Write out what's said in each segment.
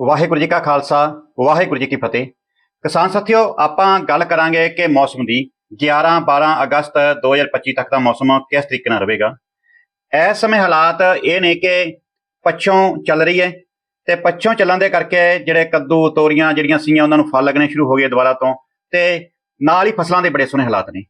ਵਾਹਿਗੁਰੂ ਜੀ ਕਾ ਖਾਲਸਾ, ਵਾਹਿਗੁਰੂ ਜੀ ਕੀ ਫਤਿਹ। ਕਿਸਾਨ ਸਾਥੀਓ, ਆਪਾਂ ਗੱਲ ਕਰਾਂਗੇ ਕਿ ਮੌਸਮ ਦੀ। 11 12 ਅਗਸਤ 2025 ਤੱਕ ਦਾ ਮੌਸਮ ਕਿਸ ਤਰੀਕੇ ਨਾਲ ਰਹੇਗਾ। ਇਸ ਸਮੇਂ ਹਾਲਾਤ ਇਹ ਨੇ ਕਿ ਪੱਛੋਂ ਚੱਲ ਰਹੀ ਹੈ ਤੇ ਪੱਛੋਂ ਚੱਲਣ ਦੇ ਕਰਕੇ ਜਿਹੜੇ ਕੱਦੂ, ਤੋਰੀਆਂ ਜਿਹੜੀਆਂ ਸੀਗੀਆਂ, ਉਹਨਾਂ ਨੂੰ ਫਲ ਲੱਗਣੇ ਸ਼ੁਰੂ ਹੋ ਗਏ ਦੁਬਾਰਾ ਤੋਂ ਤੇ ਨਾਲ ਹੀ ਫਸਲਾਂ ਦੇ ਬੜੇ ਸੋਹਣੇ ਹਾਲਾਤ ਨੇ।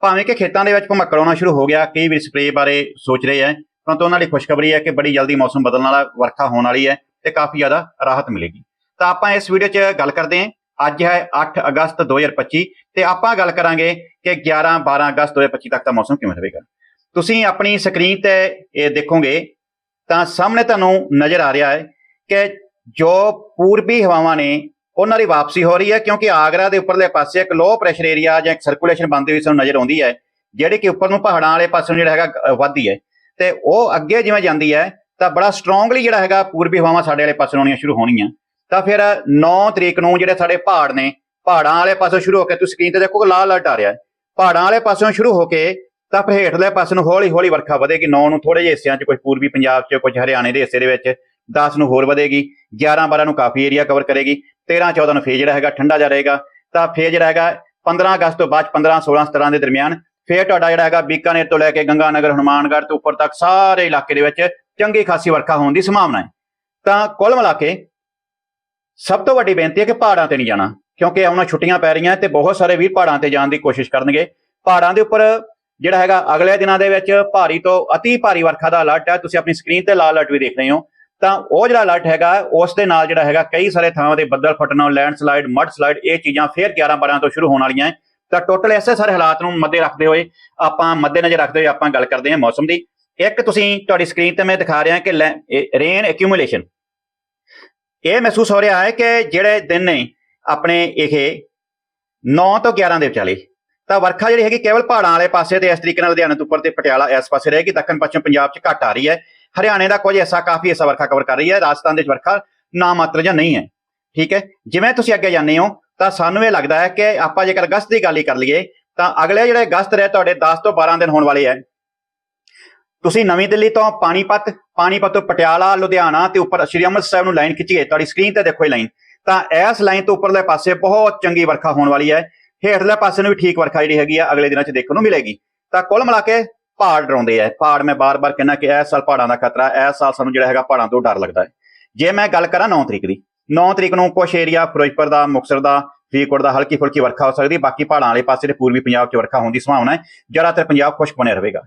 ਭਾਵੇਂ ਕਿ ਖੇਤਾਂ ਦੇ ਵਿੱਚ ਭਮੱਕੜ ਆਉਣਾ ਸ਼ੁਰੂ ਹੋ ਗਿਆ, ਕਈ ਵੀ ਸਪਰੇਅ ਬਾਰੇ ਸੋਚ ਰਹੇ ਹੈ, ਪਰੰਤੂ ਉਹਨਾਂ ਲਈ ਖੁਸ਼ਖਬਰੀ ਹੈ ਕਿ ਬੜੀ ਜਲਦੀ ਮੌਸਮ ਬਦਲਣ ਵਾਲਾ ਵਰਖਾ ਹੋਣ ਵਾਲੀ ਹੈ। ਤੇ ਕਾਫੀ ਜ਼ਿਆਦਾ ਰਾਹਤ ਮਿਲੇਗੀ। ਤਾਂ ਆਪਾਂ ਇਸ ਵੀਡੀਓ 'ਚ ਗੱਲ ਕਰਦੇ ਹਾਂ। ਅੱਜ ਹੈ 8 ਅਗਸਤ 2025 ਤੇ ਆਪਾਂ ਗੱਲ ਕਰਾਂਗੇ ਕਿ 11 12 ਅਗਸਤ 2025 ਤੱਕ ਦਾ ਮੌਸਮ ਕਿਵੇਂ ਰਹੇਗਾ। ਤੁਸੀਂ ਆਪਣੀ ਸਕਰੀਨ ਤੇ ਇਹ ਦੇਖੋਗੇ ਤਾਂ ਸਾਹਮਣੇ ਤੁਹਾਨੂੰ ਨਜ਼ਰ ਆ ਰਿਹਾ ਹੈ ਕਿ ਜੋ ਪੂਰਬੀ ਹਵਾਵਾਂ ਨੇ ਉਹਨਾਂ ਦੀ ਵਾਪਸੀ ਹੋ ਰਹੀ ਹੈ ਕਿਉਂਕਿ ਆਗਰਾ ਦੇ ਉੱਪਰਲੇ ਪਾਸੇ ਇੱਕ ਲੋ ਪ੍ਰੈਸ਼ਰ ਏਰੀਆ ਜਾਂ ਇੱਕ ਸਰਕੂਲੇਸ਼ਨ ਬਣਦੀ ਹੋਈ ਸਾਨੂੰ ਨਜ਼ਰ ਆਉਂਦੀ ਹੈ। ਜਿਹੜੀ ਕਿ ਉੱਪਰ ਨੂੰ ਪਹਾੜਾਂ ਵਾਲੇ ਪਾਸੇ ਨੂੰ ਜਿਹੜਾ ਹੈਗਾ ਵੱਧਦੀ ਹੈ। ਤੇ ਉਹ ਅੱਗੇ ਜਿਵੇਂ ਜਾਂਦੀ ਹੈ ਤਾਂ ਬੜਾ ਸਟਰੋਂਗਲੀ ਜਿਹੜਾ ਹੈਗਾ ਪੂਰਬੀ ਹਵਾਵਾਂ ਸਾਡੇ ਵਾਲੇ ਪਾਸੇ ਨੂੰ ਆਉਣੀਆਂ ਸ਼ੁਰੂ ਹੋਣੀਆਂ। ਤਾਂ ਫਿਰ 9 ਤਰੀਕ ਨੂੰ ਜਿਹੜੇ ਸਾਡੇ ਪਹਾੜ ਨੇ, ਪਹਾੜਾਂ ਵਾਲੇ ਪਾਸੋਂ ਸ਼ੁਰੂ ਹੋ ਕੇ, ਤੁਸੀਂ ਸਕਰੀਨ ਤੇ ਦੇਖੋ ਲਾਲ ਅਲਰਟ ਆ ਰਿਹਾ ਹੈ। ਪਹਾੜਾਂ ਵਾਲੇ ਪਾਸੋਂ ਸ਼ੁਰੂ ਹੋ ਕੇ ਤਾਂ ਫਿਰ ਹੇਠਲੇ ਪਾਸੇ ਨੂੰ ਹੌਲੀ ਹੌਲੀ ਵਰਖਾ ਵਧੇਗੀ। 9 ਨੂੰ ਥੋੜੇ ਜਿਹੇ ਹਿੱਸਿਆਂ 'ਚ ਕੁਝ ਪੂਰਬੀ ਪੰਜਾਬ 'ਚ, ਕੁਝ ਹਰਿਆਣੇ ਦੇ ਹਿੱਸੇ ਦੇ ਵਿੱਚ 10 ਨੂੰ ਹੋਰ ਵਧੇਗੀ। 11 12 ਨੂੰ ਕਾਫੀ ਏਰੀਆ ਕਵਰ ਕਰੇਗੀ। 13 14 ਨੂੰ ਫੇਰ ਜਿਹੜਾ ਹੈਗਾ ਠੰਡਾ ਜਾ ਰਹੇਗਾ। ਤਾਂ ਫੇਰ ਜਿਹੜਾ ਹੈਗਾ 15 ਅਗਸਤ ਤੋਂ ਬਾਅਦ 15 16 17 ਦੇ ਦਰਮਿਆਨ ਫੇਰ ਤੁਹਾਡਾ ਜਿਹੜਾ ਹੈਗਾ ਬੀਕਾਨੇਰ ਤੋਂ ਲੈ ਕੇ ਗੰਗਾਨਗਰ, ਹਨੂਮਾਨਗੜ੍ਹ ਤੋਂ ਉੱਪਰ ਤੱਕ ਸਾਰੇ ਇਲਾਕੇ ਦੇ ਵਿੱਚ ਚੰਗੀ ਖਾਸੀ ਵਰਖਾ ਹੋਣ ਦੀ ਸੰਭਾਵਨਾ ਹੈ। ਤਾਂ ਕੁੱਲ ਮਿਲਾ ਕੇ ਸਭ ਤੋਂ ਵੱਡੀ ਬੇਨਤੀ ਹੈ ਕਿ ਪਹਾੜਾਂ ਤੇ ਨਹੀਂ ਜਾਣਾ, ਕਿਉਂਕਿ ਆਉਣਾ ਛੁੱਟੀਆਂ ਪੈ ਰਹੀਆਂ ਤੇ ਬਹੁਤ ਸਾਰੇ ਵੀਰ ਪਹਾੜਾਂ ਤੇ ਜਾਣ ਦੀ ਕੋਸ਼ਿਸ਼ ਕਰਨਗੇ। ਪਹਾੜਾਂ ਦੇ ਉੱਪਰ ਜਿਹੜਾ ਹੈਗਾ ਅਗਲੇ ਦਿਨਾਂ ਦੇ ਵਿੱਚ ਭਾਰੀ ਤੋਂ ਅਤੀ ਭਾਰੀ ਵਰਖਾ ਦਾ ਅਲਰਟ ਹੈ। ਤੁਸੀਂ ਆਪਣੀ ਸਕਰੀਨ ਤੇ ਲਾਲ ਅਲਰਟ ਵੀ ਦੇਖ ਰਹੇ ਹੋ। ਤਾਂ ਉਹ ਜਿਹੜਾ ਅਲਰਟ ਹੈਗਾ, ਉਸ ਦੇ ਨਾਲ ਜਿਹੜਾ ਹੈਗਾ ਕਈ ਸਾਰੇ ਥਾਵਾਂ ਤੇ ਬੱਦਲ ਫਟਣਾ ਲੈਂਡਸਲਾਈਡ ਮਡ ਸਲਾਈਡ ਇਹ ਚੀਜ਼ਾਂ ਫੇਰ 11 12 ਤੋਂ ਸ਼ੁਰੂ ਹੋਣ ਵਾਲੀਆਂ ਹੈ। ਤਾਂ ਟੋਟਲ ਐਸੇ ਸਾਰੇ ਹਾਲਾਤ ਨੂੰ ਮੱਦੇ ਰੱਖਦੇ ਹੋਏ ਆਪਾਂ ਮੱਦੇ ਨਜ਼ਰ ਰੱਖਦੇ ਹੋਏ ਆਪਾਂ ਗੱਲ ਕਰਦੇ ਹਾਂ ਮੌਸਮ ਦੀ। ਇੱਕ ਤੁਸੀਂ ਤੁਹਾਡੀ ਸਕਰੀਨ ਤੇ ਮੈਂ ਦਿਖਾ ਰਿਹਾ ਕਿ ਰੇਨ ਐਕਿਊਮੂਲੇਸ਼ਨ ਇਹ ਮਹਿਸੂਸ ਹੋ ਰਿਹਾ ਹੈ ਕਿ ਜਿਹੜੇ ਦਿਨ ਨੇ ਆਪਣੇ ਇਹ 9 ਤੋਂ 11 ਦੇ ਵਿਚਾਲੇ, ਤਾਂ ਵਰਖਾ ਜਿਹੜੀ ਹੈਗੀ ਕੇਵਲ ਪਹਾੜਾਂ ਵਾਲੇ ਪਾਸੇ ਤੇ ਇਸ ਤਰੀਕੇ ਨਾਲ ਲੁਧਿਆਣਾ ਤੋਂ ਉੱਪਰ ਤੇ ਪਟਿਆਲਾ ਇਸ ਪਾਸੇ ਰਹੇਗੀ, ਦੱਖਣ ਪੱਛਮ ਪੰਜਾਬ 'ਚ ਘੱਟ ਆ ਰਹੀ ਹੈ। ਹਰਿਆਣੇ ਦਾ ਕੁਝ ਹਿੱਸਾ ਕਾਫੀ ਹਿੱਸਾ ਵਰਖਾ ਕਵਰ ਕਰ ਰਹੀ ਹੈ, ਰਾਜਸਥਾਨ ਦੇ ਵਿੱਚ ਵਰਖਾ ਨਾ ਮਾਤਰ ਜਾਂ ਨਹੀਂ ਹੈ। ਠੀਕ ਹੈ? ਜਿਵੇਂ ਤੁਸੀਂ ਅੱਗੇ ਜਾਂਦੇ ਹੋ, ਤਾਂ ਸਾਨੂੰ ਇਹ ਲੱਗਦਾ ਹੈ ਕਿ ਆਪਾਂ ਜੇਕਰ ਅਗਸਤ ਦੀ ਗੱਲ ਹੀ ਕਰ ਲਈਏ, ਤਾਂ ਅਗਲੇ ਜਿਹੜੇ ਅਗਸਤ ਰਹੇ ਤੁਹਾਡੇ 10 ਤੋਂ 12 ਦਿਨ ਹੋਣ ਵਾਲੇ ਹੈ ਤੁਸੀਂ ਨਵੀਂ ਦਿੱਲੀ ਤੋਂ ਪਾਣੀਪਤ ਪਾਣੀਪਤ ਤੋਂ ਪਟਿਆਲਾ, ਲੁਧਿਆਣਾ ਤੇ ਉੱਪਰ ਸ਼੍ਰੀ ਅੰਮ੍ਰਿਤਸਰ ਸਾਹਿਬ ਨੂੰ ਲਾਈਨ ਖਿੱਚੀਏ, ਤੁਹਾਡੀ ਸਕਰੀਨ ਤੇ ਦੇਖੋ ਇਹ ਲਾਈਨ ਤਾਂ ਇਸ ਲਾਈਨ ਤੋਂ ਉੱਪਰਲੇ ਪਾਸੇ ਬਹੁਤ ਚੰਗੀ ਵਰਖਾ ਹੋਣ ਵਾਲੀ ਹੈ। ਹੇਠਲੇ ਪਾਸੇ ਨੂੰ ਵੀ ਠੀਕ ਵਰਖਾ ਜਿਹੜੀ ਹੈਗੀ ਆ, ਅਗਲੇ ਦਿਨਾਂ 'ਚ ਦੇਖਣ ਨੂੰ ਮਿਲੇਗੀ। ਤਾਂ ਕੁੱਲ ਮਿਲਾ ਕੇ ਪਹਾੜ ਡਰਾਉਂਦੇ ਆ। ਪਹਾੜ ਮੈਂ ਬਾਰ-ਬਾਰ ਕਹਿੰਦਾ ਕਿ ਇਸ ਸਾਲ ਪਹਾੜਾਂ ਦਾ ਖਤਰਾ, ਇਸ ਸਾਲ ਸਾਨੂੰ ਜਿਹੜਾ ਹੈਗਾ ਪਹਾੜਾਂ ਤੋਂ ਡਰ ਲੱਗਦਾ ਹੈ। ਜੇ ਮੈਂ ਗੱਲ ਕਰਾਂ 9 ਤਰੀਕ ਦੀ 9 ਤਰੀਕ ਨੂੰ ਕੁਝ ਏਰੀਆ ਫਿਰੋਜ਼ਪੁਰ ਦਾ, ਮੁਕਤਸਰ ਦਾ, ਫਰੀਦਕੋਟ ਦਾ ਹਲਕੀ ਫੁਲਕੀ ਵਰਖਾ ਹੋ ਸਕਦੀ ਬਾਕੀ ਪਹਾੜਾਂ ਵਾਲੇ ਪਾਸੇ ਤੇ ਪੂਰਬੀ ਪੰਜਾਬ 'ਚ ਵਰਖਾ ਹੋਣ ਦੀ ਸੰਭਾਵਨਾ ਹੈ। ਜ਼ਿਆਦਾਤਰ ਪੰਜਾਬ ਖੁਸ਼ਕ ਬਣਿਆ ਰਹੇਗਾ।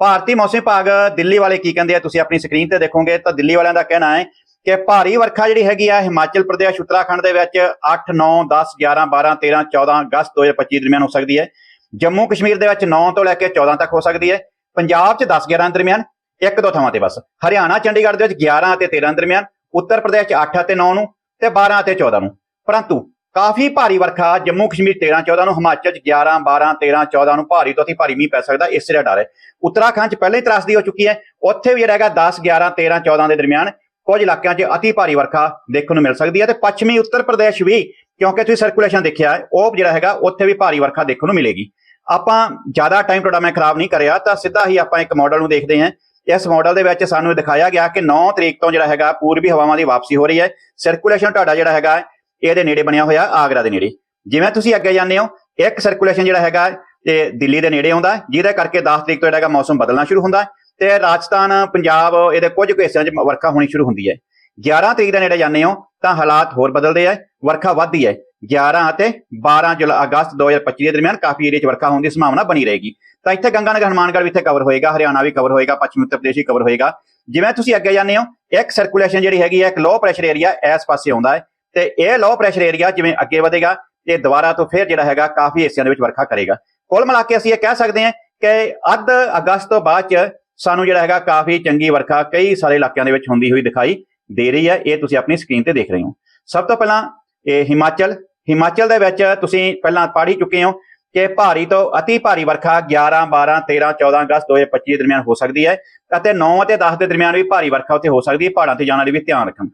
ਭਾਰਤੀ ਮੌਸਮ ਵਿਭਾਗ ਦਿੱਲੀ ਵਾਲੇ ਕੀ ਕਹਿੰਦੇ ਆ? ਤੁਸੀਂ ਆਪਣੀ ਸਕਰੀਨ ਤੇ ਦੇਖੋਗੇ ਤਾਂ ਦਿੱਲੀ ਵਾਲਿਆਂ ਦਾ ਕਹਿਣਾ ਹੈ ਕਿ ਭਾਰੀ ਵਰਖਾ ਜਿਹੜੀ ਹੈਗੀ ਆ ਹਿਮਾਚਲ ਪ੍ਰਦੇਸ਼, ਉੱਤਰਾਖੰਡ ਦੇ ਵਿੱਚ 8 9 10 11 12 13 14 ਅਗਸਤ 2025 ਦਰਮਿਆਨ ਹੋ ਸਕਦੀ ਹੈ। ਜੰਮੂ ਕਸ਼ਮੀਰ ਦੇ ਵਿੱਚ 9 ਤੋਂ ਲੈ ਕੇ 14 ਤੱਕ ਹੋ ਸਕਦੀ ਹੈ। ਪੰਜਾਬ 'ਚ 10 11 ਦਰਮਿਆਨ, ਇੱਕ ਦੋ ਥਾਵਾਂ ਤੇ ਬਸ। ਹਰਿਆਣਾ, ਚੰਡੀਗੜ੍ਹ ਦੇ ਵਿੱਚ 11 ਅਤੇ 13 ਦਰਮਿਆਨ, ਉੱਤਰ ਪ੍ਰਦੇਸ਼ 'ਚ 8 ਅਤੇ 9 ਨੂੰ ਤੇ 12 ਅਤੇ 14 ਨੂੰ। ਪਰੰਤੂ ਕਾਫੀ ਭਾਰੀ ਵਰਖਾ ਜੰਮੂ ਕਸ਼ਮੀਰ 13 14 ਨੂੰ ਹਿਮਾਚਲ 'ਚ 11 12 13 14 ਨੂੰ ਭਾਰੀ ਤੋਂ ਅਤੀ ਭਾਰੀ ਮੀਂਹ ਪੈ ਸਕਦਾ ਇਸ ਦਾ ਡਰ ਹੈ। ਉੱਤਰਾਖੰਡ 'ਚ ਪਹਿਲਾਂ ਹੀ ਤਰਾਸਦੀ ਹੋ ਚੁੱਕੀ ਹੈ। ਉੱਥੇ ਵੀ ਜਿਹੜਾ ਹੈਗਾ 10 11 13 14 ਦੇ ਦਰਮਿਆਨ ਕੁਝ ਇਲਾਕਿਆਂ 'ਚ ਅਤੀ ਭਾਰੀ ਵਰਖਾ ਦੇਖਣ ਨੂੰ ਮਿਲ ਸਕਦੀ ਹੈ ਤੇ ਪੱਛਮੀ ਉੱਤਰ ਪ੍ਰਦੇਸ਼ ਵੀ ਕਿਉਂਕਿ ਤੁਸੀਂ ਸਰਕੂਲੇਸ਼ਨ ਦੇਖਿਆ ਹੈ, ਉਹ ਜਿਹੜਾ ਹੈਗਾ ਉੱਥੇ ਵੀ ਭਾਰੀ ਵਰਖਾ ਦੇਖਣ ਨੂੰ ਮਿਲੇਗੀ। ਆਪਾਂ ਜ਼ਿਆਦਾ ਟਾਈਮ ਤੁਹਾਡਾ ਮੈਂ ਖਰਾਬ ਨਹੀਂ ਕਰਿਆ ਤਾਂ ਸਿੱਧਾ ਹੀ ਆਪਾਂ ਇੱਕ ਮਾਡਲ ਨੂੰ ਦੇਖਦੇ ਹਾਂ। ਇਸ ਮਾਡਲ ਦੇ ਵਿੱਚ ਸਾਨੂੰ ਦਿਖਾਇਆ ਗਿਆ ਕਿ 9 ਤਰੀਕ ਤੋਂ ਜਿਹੜਾ ਹੈਗਾ ਪੂਰਬੀ ਹਵਾਵਾਂ ਦੀ ਵਾਪਸੀ ਹੋ ਰਹੀ ਹੈ। ਸਰਕੂਲੇਸ਼ਨ ਤੁਹਾਡਾ ਜਿਹੜਾ ਹੈਗਾ ਇਹਦੇ ਨੇੜੇ ਬਣਿਆ ਹੋਇਆ ਆਗਰਾ ਦੇ ਨੇੜੇ। ਜਿਵੇਂ ਤੁਸੀਂ ਅੱਗੇ ਜਾਂਦੇ ਹੋ, ਇੱਕ ਸਰਕੂਲੇਸ਼ਨ ਜਿਹੜਾ ਹੈਗਾ ਇਹ ਦਿੱਲੀ ਦੇ ਨੇੜੇ ਆਉਂਦਾ, ਜਿਹਦੇ ਕਰਕੇ 10 ਤਰੀਕ ਤੋਂ ਜਿਹੜਾ ਹੈਗਾ ਮੌਸਮ ਬਦਲਣਾ ਸ਼ੁਰੂ ਹੁੰਦਾ ਹੈ ਤੇ ਰਾਜਸਥਾਨ, ਪੰਜਾਬ, ਇਹਦੇ ਕੁਝ ਕੁ ਹਿੱਸਿਆਂ 'ਚ ਵਰਖਾ ਹੋਣੀ ਸ਼ੁਰੂ ਹੁੰਦੀ ਹੈ। 11 ਤਰੀਕ ਦੇ ਨੇੜੇ ਜਾਂਦੇ ਹੋ, ਤਾਂ ਹਾਲਾਤ ਹੋਰ ਬਦਲਦੇ ਆ ਵਰਖਾ ਵੱਧਦੀ ਹੈ। 11 ਅਤੇ 12 ਜੁਲਾਈ ਅਗਸਤ 2025 ਦੇ ਦਰਮਿਆਨ ਕਾਫੀ ਏਰੀਆ 'ਚ ਵਰਖਾ ਹੋਣ ਦੀ ਸੰਭਾਵਨਾ ਬਣੀ ਰਹੇਗੀ। ਤਾਂ ਇੱਥੇ ਗੰਗਾਨਗਰ, ਹਨੂਮਾਨਗੜ੍ਹ ਵੀ ਇੱਥੇ ਕਵਰ ਹੋਏਗਾ, ਹਰਿਆਣਾ ਵੀ ਕਵਰ ਹੋਏਗਾ, ਪੱਛਮੀ ਉੱਤਰ ਪ੍ਰਦੇਸ਼ ਵੀ ਕਵਰ ਹੋਏਗਾ। ਜਿਵੇਂ ਤੁਸੀਂ ਅੱਗੇ ਜਾਂਦੇ ਹੋ, ਇੱਕ ਸਰਕੂਲੇਸ਼ਨ ਜਿਹੜੀ ਹੈਗੀ ਹੈ, ਇੱਕ ਲੋ ਪ੍ਰੈਸ਼ਰ ਏਰੀਆ ਇਸ ਪਾਸੇ ਆਉਂਦਾ ਹੈ। ਤੇ ਇਹ ਲੋ ਪ੍ਰੈਸ਼ਰ ਏਰੀਆ ਜਿਵੇਂ ਅੱਗੇ ਵਧੇਗਾ ਇਹ ਦੁਬਾਰਾ ਤੋਂ ਫਿਰ ਜਿਹੜਾ ਹੈਗਾ ਕਾਫੀ ਹਿੱਸਿਆਂ ਦੇ ਵਿੱਚ ਵਰਖਾ ਕਰੇਗਾ। ਕੁੱਲ ਮਿਲਾ ਕੇ ਅਸੀਂ ਇਹ ਕਹਿ ਸਕਦੇ ਹਾਂ ਕਿ ਅੱਧ ਅਗਸਤ ਤੋਂ ਬਾਅਦ ਚ ਸਾਨੂੰ ਜਿਹੜਾ ਹੈਗਾ ਕਾਫੀ ਚੰਗੀ ਵਰਖਾ ਕਈ ਸਾਰੇ ਇਲਾਕਿਆਂ ਦੇ ਵਿੱਚ ਹੁੰਦੀ ਹੋਈ ਦਿਖਾਈ ਦੇ ਰਹੀ ਹੈ। ਇਹ ਤੁਸੀਂ ਆਪਣੀ ਸਕਰੀਨ ਤੇ ਦੇਖ ਰਹੇ ਹੋ। ਸਭ ਤੋਂ ਪਹਿਲਾਂ ਇਹ ਹਿਮਾਚਲ ਹਿਮਾਚਲ ਦੇ ਵਿੱਚ ਤੁਸੀਂ ਪਹਿਲਾਂ ਪੜ੍ਹ ਹੀ ਚੁੱਕੇ ਹੋ ਕਿ ਭਾਰੀ ਤੋਂ ਅਤੀ ਭਾਰੀ ਵਰਖਾ 11 12 13 14 ਅਗਸਤ 2025 ਦੇ ਦਰਮਿਆਨ ਹੋ ਸਕਦੀ ਹੈ ਅਤੇ 9 ਅਤੇ 10 ਦੇ ਦਰਮਿਆਨ ਵੀ ਭਾਰੀ ਵਰਖਾ ਉੱਥੇ ਹੋ ਸਕਦੀ ਹੈ। ਪਹਾੜਾਂ ਤੇ ਜਾਣ ਵਾਲੇ ਵੀ ਧਿਆਨ ਰੱਖਣ।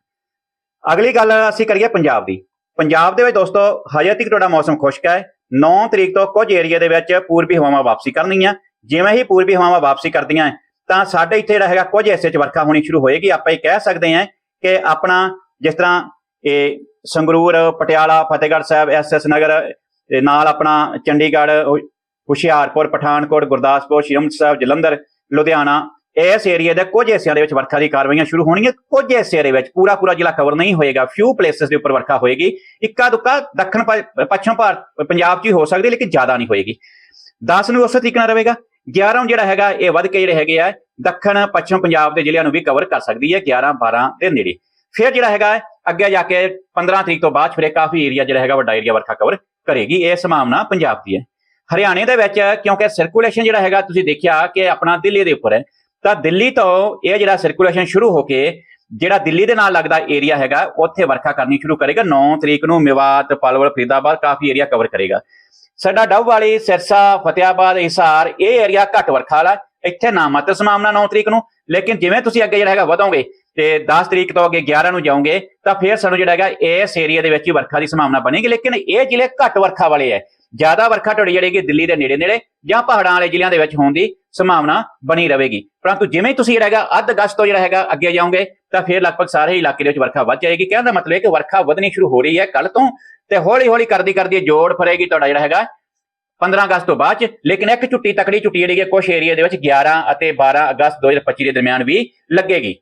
ਅਗਲੀ ਗੱਲ ਅਸੀਂ ਕਰੀਏ ਪੰਜਾਬ ਦੀ। ਪੰਜਾਬ ਦੇ ਵਿੱਚ ਦੋਸਤੋ, ਹਜੇ ਤੱਕ ਤੁਹਾਡਾ ਮੌਸਮ ਖੁਸ਼ਕ ਹੈ। 9 ਤਰੀਕ ਤੋਂ ਕੁਝ ਏਰੀਆ ਦੇ ਵਿੱਚ ਪੂਰਬੀ ਹਵਾਵਾਂ ਵਾਪਸੀ ਕਰਨਗੀਆਂ। ਜਿਵੇਂ ਹੀ ਪੂਰਬੀ ਹਵਾਵਾਂ ਵਾਪਸੀ ਕਰਦੀਆਂ ਤਾਂ ਸਾਡੇ ਇੱਥੇ ਜਿਹੜਾ ਹੈਗਾ ਕੁਝ ਹਿੱਸੇ 'ਚ ਵਰਖਾ ਹੋਣੀ ਸ਼ੁਰੂ ਹੋਏਗੀ। ਆਪਾਂ ਇਹ ਕਹਿ ਸਕਦੇ ਹਾਂ ਕਿ ਆਪਣਾ ਜਿਸ ਤਰ੍ਹਾਂ ਇਹ ਸੰਗਰੂਰ, ਪਟਿਆਲਾ, ਫਤਿਹਗੜ੍ਹ ਸਾਹਿਬ ਐਸਐਸ ਨਗਰ ਨਾਲ ਆਪਣਾ ਚੰਡੀਗੜ੍ਹ ਹੁਸ਼ਿਆਰਪੁਰ, ਪਠਾਨਕੋਟ, ਗੁਰਦਾਸਪੁਰ, ਸ਼੍ਰੀ ਅੰਮ੍ਰਿਤਸਰ ਸਾਹਿਬ ਜਲੰਧਰ, ਲੁਧਿਆਣਾ ਇਸ ਏਰੀਆ ਦੇ ਕੁਝ ਹਿੱਸਿਆਂ ਦੇ ਵਿੱਚ ਵਰਖਾ ਦੀ ਕਾਰਵਾਈਆਂ ਸ਼ੁਰੂ ਹੋਣਗੀਆਂ। ਕੁਝ ਹਿੱਸੇ ਦੇ ਵਿੱਚ ਪੂਰਾ ਪੂਰਾ ਜ਼ਿਲ੍ਹਾ ਕਵਰ ਨਹੀਂ ਹੋਏਗਾ। ਫਿਊ ਪਲੇਸਸ ਦੇ ਉੱਪਰ ਵਰਖਾ ਹੋਏਗੀ। ਇੱਕਾ ਦੁੱਕਾ ਦੱਖਣ ਪ- ਪੱਛਮ ਭਾਰਤ, ਪੰਜਾਬ 'ਚ ਹੀ ਹੋ ਸਕਦੀ, ਲੇਕਿਨ ਜ਼ਿਆਦਾ ਨਹੀਂ ਹੋਏਗੀ। 10 ਨੂੰ ਉਸੇ ਤਰੀਕੇ ਨਾਲ ਰਹੇਗਾ। 11 ਨੂੰ ਜਿਹੜਾ ਹੈਗਾ, ਇਹ ਵੱਧ ਕੇ ਜਿਹੜੇ ਹੈਗੇ ਆ, ਦੱਖਣ, ਪੱਛਮ ਪੰਜਾਬ ਦੇ ਜ਼ਿਲ੍ਹਿਆਂ ਨੂੰ ਵੀ ਕਵਰ ਕਰ ਸਕਦੀ ਹੈ 11 12 ਦੇ ਨੇੜੇ। ਫਿਰ ਜਿਹੜਾ ਹੈਗਾ, ਅੱਗੇ ਜਾ ਕੇ 15 ਤਰੀਕ ਤੋਂ ਬਾਅਦ ਫਿਰ ਇਹ ਕਾਫੀ ਏਰੀਆ ਜਿਹੜਾ ਹੈਗਾ, ਵੱਡਾ ਏਰੀਆ ਵਰਖਾ ਕਵਰ ਕਰੇਗੀ। ਇਹ ਸੰਭਾਵਨਾ ਪੰਜਾਬ ਦੀ ਹੈ। ਹਰਿਆਣੇ ਦੇ ਵਿੱਚ, ਕਿਉਂਕਿ ਸਰਕੂਲੇਸ਼ਨ ਜਿਹੜਾ ਹੈਗਾ, ਤੁਸੀਂ ਦੇਖਿਆ ਕਿ ਆਪਣਾ ਦਿੱਲੀ ਦੇ ਉੱਪਰ ਹੈ। ਤਾਂ ਦਿੱਲੀ ਤੋਂ ਇਹ ਜਿਹੜਾ ਸਰਕੂਲੇਸ਼ਨ ਸ਼ੁਰੂ ਹੋ ਕੇ ਜਿਹੜਾ ਦਿੱਲੀ ਦੇ ਨਾਲ ਲੱਗਦਾ ਏਰੀਆ ਹੈਗਾ, ਉੱਥੇ ਵਰਖਾ ਕਰਨੀ ਸ਼ੁਰੂ ਕਰੇਗਾ। 9 ਤਰੀਕ ਨੂੰ ਮਿਵਾਤ, ਪਲਵਲ, ਫਰੀਦਾਬਾਦ ਕਾਫੀ ਏਰੀਆ ਕਵਰ ਕਰੇਗਾ। ਸਾਡਾ ਡੱਬ ਵਾਲੀ, ਸਿਰਸਾ ਫਤਿਆਬਾਦ ਹਿਸਾਰ, ਇਹ ਏਰੀਆ ਘੱਟ ਵਰਖਾ ਵਾਲਾ ਇੱਥੇ ਨਾ ਮਾਤਰ ਸੰਭਾਵਨਾ 9 ਤਰੀਕ ਨੂੰ, ਲੇਕਿਨ ਜਿਵੇਂ ਤੁਸੀਂ ਅੱਗੇ ਜਿਹੜਾ ਹੈਗਾ ਵਧੋਗੇ ਤੇ 10 ਤਰੀਕ ਤੋਂ ਅੱਗੇ 11 ਨੂੰ ਜਾਓਗੇ, ਤਾਂ ਫਿਰ ਸਾਨੂੰ ਜਿਹੜਾ ਹੈਗਾ ਇਸ ਏਰੀਆ ਦੇ ਵਿੱਚ ਹੀ ਵਰਖਾ ਦੀ ਸੰਭਾਵਨਾ ਬਣੇਗੀ। ਲੇਕਿਨ ਇਹ ਜ਼ਿਲ੍ਹੇ ਘੱਟ ਵਰਖਾ ਵਾਲੇ ਹੈ। ਜ਼ਿਆਦਾ ਵਰਖਾ ਤੁਹਾਡੀ ਜਿਹੜੀ ਕਿ ਦਿੱਲੀ ਦੇ ਨੇੜੇ ਨੇੜੇ ਜਾਂ ਪਹਾੜਾਂ ਵਾਲੇ ਜ਼ਿਲ੍ਹਿਆਂ ਦੇ ਵਿੱਚ ਹੋਣ ਦੀ ਸੰਭਾਵਨਾ ਬਣੀ ਰਹੇਗੀ। ਪਰੰਤੂ ਜਿਵੇਂ ਤੁਸੀਂ ਜਿਹੜਾ ਹੈਗਾ ਅੱਧ ਅਗਸਤ ਤੋਂ ਜਿਹੜਾ ਹੈਗਾ ਅੱਗੇ ਜਾਓਗੇ, ਤਾਂ ਫਿਰ ਲਗਭਗ ਸਾਰੇ ਇਲਾਕੇ ਦੇ ਵਿੱਚ ਵਰਖਾ ਵੱਧ ਜਾਏਗੀ। ਕਹਿਣ ਦਾ ਮਤਲਬ ਹੈ ਕਿ ਵਰਖਾ ਵਧਣੀ ਸ਼ੁਰੂ ਹੋ ਰਹੀ ਹੈ ਕੱਲ ਤੋਂ ਤੇ ਹੌਲੀ ਹੌਲੀ ਕਰਦੀ ਕਰਦੀ ਜੋੜ ਫਰੇਗੀ ਤੁਹਾਡਾ ਜਿਹੜਾ ਹੈਗਾ 15 ਅਗਸਤ ਤੋਂ ਬਾਅਦ ਚ। ਲੇਕਿਨ ਇੱਕ ਛੁੱਟੀ, ਤਕੜੀ ਛੁੱਟੀ ਜਿਹੜੀ ਹੈ ਕੁਝ ਏਰੀਆ ਦੇ ਵਿੱਚ 11 ਅਤੇ 12 ਅਗਸਤ 2025 ਦੇ ਦਰਮਿਆਨ ਵੀ ਲੱਗੇਗੀ।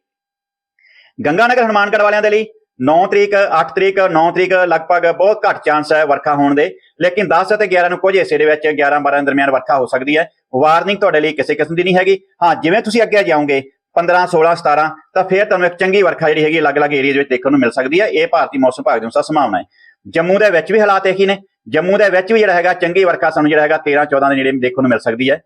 ਗੰਗਾਨਗਰ ਹਨੂਮਾਨਗੜ੍ਹ ਵਾਲਿਆਂ ਦੇ ਲਈ 9 ਤਰੀਕ 8 ਤਰੀਕ 9 ਤਰੀਕ ਲਗਭਗ ਬਹੁਤ ਘੱਟ ਚਾਂਸ ਹੈ ਵਰਖਾ ਹੋਣ ਦੇ। ਲੇਕਿਨ 10 ਅਤੇ 11 ਨੂੰ ਕੁਝ ਹਿੱਸੇ ਦੇ ਵਿੱਚ 11 12 ਦਰਮਿਆਨ ਵਰਖਾ ਹੋ ਸਕਦੀ ਹੈ। ਵਾਰਨਿੰਗ ਤੁਹਾਡੇ ਲਈ ਕਿਸੇ ਕਿਸਮ ਦੀ ਨਹੀਂ ਹੈਗੀ। ਹਾਂ, ਜਿਵੇਂ ਤੁਸੀਂ ਅੱਗੇ ਜਾਓਗੇ 15 16 17 ਤਾਂ ਫਿਰ ਤੁਹਾਨੂੰ ਇੱਕ ਚੰਗੀ ਵਰਖਾ ਜਿਹੜੀ ਹੈਗੀ ਅਲੱਗ-ਅਲੱਗ ਏਰੀਆ ਦੇ ਵਿੱਚ ਦੇਖਣ ਨੂੰ ਮਿਲ ਸਕਦੀ ਹੈ। ਇਹ ਭਾਰਤੀ ਮੌਸਮ ਵਿਭਾਗ ਦੇ ਅਨੁਸਾਰ ਸੰਭਾਵਨਾ ਹੈ। ਜੰਮੂ ਦੇ ਵਿੱਚ ਵੀ ਹਾਲਾਤ ਇਹੀ ਨੇ। ਜੰਮੂ ਦੇ ਵਿੱਚ ਵੀ ਜਿਹੜਾ ਹੈਗਾ ਚੰਗੀ ਵਰਖਾ ਸਾਨੂੰ ਜਿਹੜਾ ਹੈਗਾ 13 14 ਦੇ ਨੇੜੇ ਦੇਖਣ ਨੂੰ ਮਿਲ ਸਕਦੀ ਹੈ।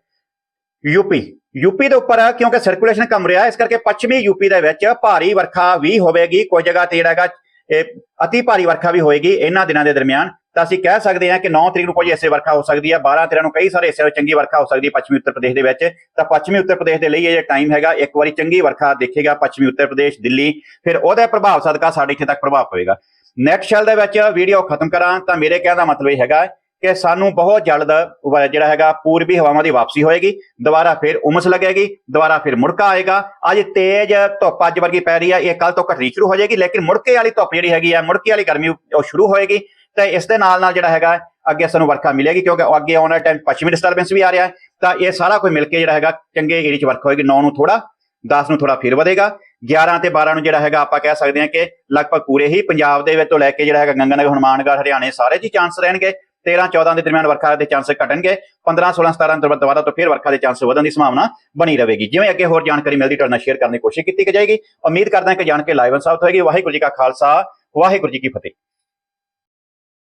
ਯੂਪੀ ਯੂਪੀ ਦੇ ਉੱਪਰ, ਕਿਉਂਕਿ ਸਰਕੂਲੇਸ਼ਨ ਕਮ ਰਿਹਾ, ਇਸ ਕਰਕੇ ਪੱਛਮੀ ਯੂਪੀ ਦੇ ਵਿੱਚ ਭਾਰੀ ਵਰਖਾ ਵੀ ਹੋਵੇਗੀ। ਕੋਈ ਜਗ੍ਹਾ ਤੇ ਜਿਹੜਾ ਹੈਗਾ, ਇਹ ਅਤੀ ਭਾਰੀ ਵਰਖਾ ਵੀ ਹੋਏਗੀ ਇਹਨਾਂ ਦਿਨਾਂ ਦੇ ਦਰਮਿਆਨ। ਤਾਂ ਅਸੀਂ ਕਹਿ ਸਕਦੇ ਹਾਂ ਕਿ 9 ਤਰੀਕ ਨੂੰ ਕੁਝ ਐਸੇ ਵਰਖਾ ਹੋ ਸਕਦੀ ਹੈ। 12 13 ਨੂੰ ਕਈ ਸਾਰੇ ਹਿੱਸਿਆਂ ਵਿੱਚ ਚੰਗੀ ਵਰਖਾ ਹੋ ਸਕਦੀ ਹੈ ਪੱਛਮੀ ਉੱਤਰ ਪ੍ਰਦੇਸ਼ ਦੇ ਵਿੱਚ। ਤਾਂ ਪੱਛਮੀ ਉੱਤਰ ਪ੍ਰਦੇਸ਼ ਦੇ ਲਈ ਇਹ ਟਾਈਮ ਹੈਗਾ, ਇੱਕ ਵਾਰੀ ਚੰਗੀ ਵਰਖਾ ਦੇਖੇਗਾ ਪੱਛਮੀ ਉੱਤਰ ਪ੍ਰਦੇਸ਼, ਦਿੱਲੀ। ਫਿਰ ਉਹਦਾ ਪ੍ਰਭਾਵ ਸਦਕਾ ਸਾਡੇ ਇੱਥੇ ਤੱਕ ਪ੍ਰਭਾਵ ਪਵੇਗਾ। ਨੈਕਸਟ ਸ਼ੈਲ ਦੇ ਵਿੱਚ ਵੀਡੀਓ ਖਤਮ ਕਰਾਂ ਤਾਂ ਮੇਰੇ ਕਹਿਣ ਦਾ ਮਤਲਬ ਇਹ ਹੈਗਾ ਕਿ ਸਾਨੂੰ ਬਹੁਤ ਜਲਦ ਵ- ਜਿਹੜਾ ਹੈਗਾ ਪੂਰਬੀ ਹਵਾਵਾਂ ਦੀ ਵਾਪਸੀ ਹੋਏਗੀ, ਦੁਬਾਰਾ ਫਿਰ ਉਮਸ ਲੱਗੇਗੀ, ਦੁਬਾਰਾ ਫਿਰ ਮੁੜਕਾ ਆਏਗਾ। ਅੱਜ ਤੇਜ਼ ਧੁੱਪ ਅੱਜ ਵਰਗੀ ਪੈ ਰਹੀ ਹੈ, ਇਹ ਕੱਲ ਤੋਂ ਘਟਣੀ ਸ਼ੁਰੂ ਹੋ ਜਾਏਗੀ, ਲੇਕਿਨ ਮੁੜਕੇ ਵਾਲੀ ਧੁੱਪ ਜਿਹੜੀ ਹੈਗੀ ਹੈ ਮੁੜਕੇ ਵਾਲੀ ਗਰਮੀ ਉਹ ਸ਼ੁਰੂ ਹੋਏਗੀ। ਤੇ ਇਸ ਦੇ ਨਾਲ ਨਾਲ ਜਿਹੜਾ ਹੈਗਾ, ਅੱਗੇ ਸਾਨੂੰ ਵਰਖਾ ਮਿਲੇਗੀ, ਕਿਉਂਕਿ ਅੱਗੇ ਆਉਣ ਵਾਲੇ ਟਾਈਮ ਪੱਛਮੀ ਡਿਸਟਰਬੈਂਸ ਵੀ ਆ ਰਿਹਾ ਹੈ। ਤਾਂ ਇਹ ਸਾਰਾ ਕੁਝ ਮਿਲ ਕੇ ਜਿਹੜਾ ਹੈਗਾ, ਚੰਗੇ ਏਰੀਆ 'ਚ ਵਰਖਾ ਹੋਏਗੀ 9 ਨੂੰ ਥੋੜਾ 10 ਨੂੰ ਥੋੜਾ ਫਿਰ ਵਧੇਗਾ। 11 ਤੇ 12 ਨੂੰ ਜਿਹੜਾ ਹੈਗਾ, ਆਪਾਂ ਕਹਿ ਸਕਦੇ ਹਾਂ ਕਿ ਲਗਭਗ ਪੂਰੇ ਹੀ ਪੰਜਾਬ ਦੇ ਵਿੱਚ ਤੋਂ ਲੈ ਕੇ ਜਿਹੜਾ ਹੈਗਾ ਗੰਗਾਨਗਰ ਹਨੂਮਾਨਗੜ੍ਹ, ਹਰਿਆਣੇ ਸਾਰੇ 'ਚ ਚਾਂਸ ਰਹਿਣਗੇ। 13 14 ਦੇ ਦਰਮਿਆਨ ਵਰਖਾ ਦੇ ਚਾਂਸ ਘਟਣਗੇ 15 16 17 ਤੋਂ ਦੁਬਾਰਾ ਤੋਂ ਫਿਰ ਵਰਖਾ ਦੇ ਚਾਂਸ ਵਧਣ ਦੀ ਸੰਭਾਵਨਾ ਬਣੀ ਰਹੇਗੀ। ਜਿਵੇਂ ਅੱਗੇ ਹੋਰ ਜਾਣਕਾਰੀ ਮਿਲਦੀ, ਤੁਹਾਡੇ ਨਾਲ ਸ਼ੇਅਰ ਕਰਨ ਦੀ ਕੋਸ਼ਿਸ਼ ਕੀਤੀ ਜਾਏਗੀ। ਉਮੀਦ ਕਰਦਾ ਹਾਂ ਕਿ ਜਾਣ ਕੇ ਲਾਈਵ ਸਾਬਤ ਹੋਏਗੀ। ਵਾਹਿਗੁਰੂ ਜੀ ਕਾ ਖਾਲਸਾ, ਵਾਹਿਗੁਰੂ ਜੀ ਕੀ ਫਤਿਹ।